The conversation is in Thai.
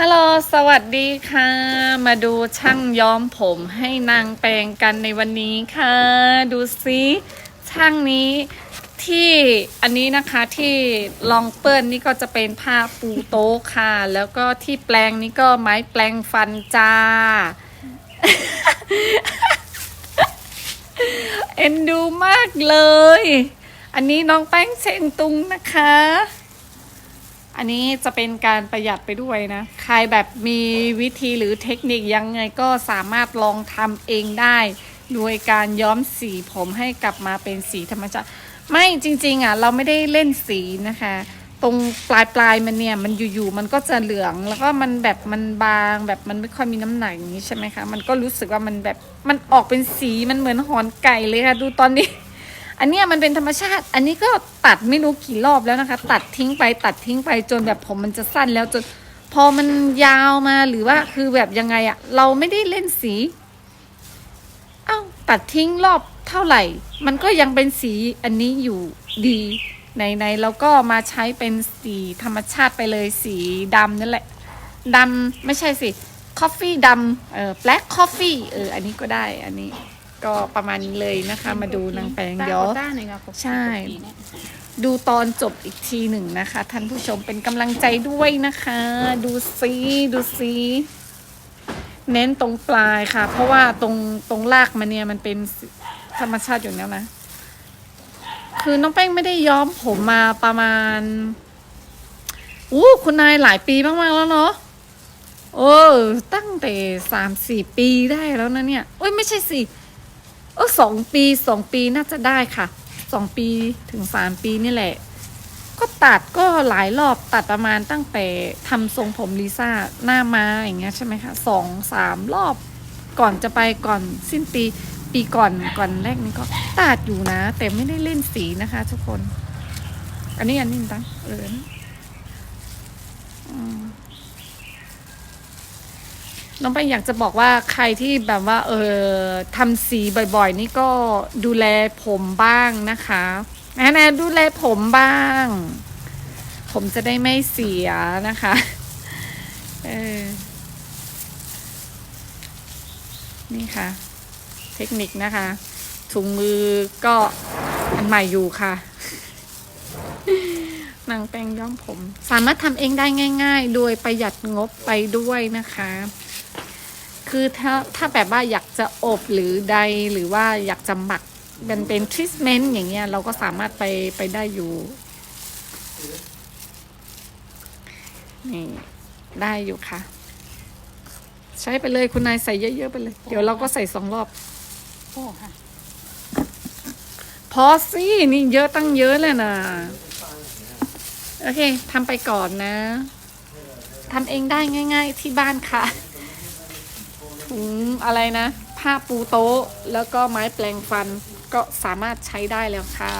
ฮัลโหล สวัสดีค่ะ มาดูช่างย้อมผมให้นางแปลงกันในวันนี้ค่ะ ดูซิช่างนี้ที่อันนี้นะคะที่ลองเปิ้ลนี่ก็จะเป็นผ้าปูโต๊ะค่ะ แล้วก็ที่แปลงนี่ก็ไม้แปลงฟันจ้า เอ็นดูมากเลย อันนี้น้องแป้งเชงตุงนะคะ อันนี้จะเป็นการประหยัดไปด้วยนะ ใครแบบมีวิธีหรือเทคนิคยังไงก็สามารถลองทำเองได้โดยการย้อมสีผมให้กลับมาเป็นสีธรรมชาติไม่จริง ๆอะเราไม่ได้เล่นสีนะคะ ตรงปลายปลายๆมันเนี่ยมันอยู่ๆมันก็จะเหลืองแล้วก็มันแบบมันบางแบบมันไม่ค่อยมีน้ำหนักอย่างนี้ใช่ไหมคะมันก็รู้สึกว่ามันแบบมันออกเป็นสีมันเหมือนหอนไก่เลยค่ะดูตอนนี้ อันเนี้ยมันเป็นธรรมชาติ อันนี้ก็ตัดไม่รู้กี่รอบแล้วนะคะ ตัดทิ้งไปตัดทิ้งไปจนแบบผมมันจะสั้นแล้วจนพอมันยาวมาหรือว่าคือแบบยังไงอะเราไม่ได้เล่นสี เอ้าตัดทิ้งรอบเท่าไหร่ มันก็ยังเป็นสีอันนี้อยู่ดีในๆเราก็มาใช้เป็นสีธรรมชาติไปเลยสีดำนั่นแหละดำไม่ใช่สิ คอฟฟี่ดำเออแบล็คคอฟฟี่เอออันนี้ก็ได้อันนี้ ก็ประมาณนี้เลยนะคะ มาดูนางแปลงเดี๋ยวใช่ ดูตอนจบอีกทีหนึ่งนะคะ ท่านผู้ชมเป็นกำลังใจด้วยนะคะ ดูซีดูซีเน้นตรงปลายค่ะ เพราะว่าตรงตรงรากมันเนี่ยมันเป็นธรรมชาติอยู่แล้วนะ คือน้องแป้งไม่ได้ย้อมผมมาประมาณอู้คุณนายหลายปีมากๆแล้วเนาะโอ้ตั้งแต่สามสี่ปีได้แล้วนะเนี่ยโอ้ยไม่ใช่สิ เออสองปีสองปีน่าจะได้ค่ะสองปีถึงสามปีนี่แหละ ก็ตัดก็หลายรอบตัดประมาณตั้งแต่ทำทรงผมลิซ่าหน้ามาอย่างเงี้ยใช่ไหมคะสองสามรอบก่อนจะไปก่อนสิ้นปีปีก่อนก่อนแรกนี่ก็ตัดอยู่นะ แต่ไม่ได้เล่นสีนะคะ ทุกคน อันนี้อันนี้ตั้งเอออืม น้องไปงอยากจะบอกว่าใครที่แบบว่า เออทำสีบ่อยๆ นี่ก็ดูแลผมบ้างนะคะนะนะดูแลผมบ้าง ผมจะได้ไม่เสียนะคะเออนี่ค่ะ เทคนิคนะคะ ถุงมือก็อันใหม่อยู่ค่ะนางแป้งย้อมผม สามารถทำเองได้ง่าย ๆ โดยประหยัดงบไปด้วยนะคะ คือถ้าถ้าแบบว่าอยากจะอบหรือใดหรือว่าอยากจะหมักเป็นเป็นทรีทเมนต์อย่างเงี้ยเราก็สามารถไปไปได้อยู่นี่ได้อยู่ค่ะ ใช้ไปเลยคุณนายใส่เยอะๆไปเลย เดี๋ยวเราก็ใส่สองรอบโอ้ค่ะพอสินี่เยอะตั้งเยอะเลยนะโอเคทำไปก่อนนะทำเองได้ง่าย ๆ ที่บ้านค่ะ ถุงอะไรนะ ผ้าปูโต๊ะ แล้วก็ไม้แปลงฟันก็สามารถใช้ได้แล้วค่ะ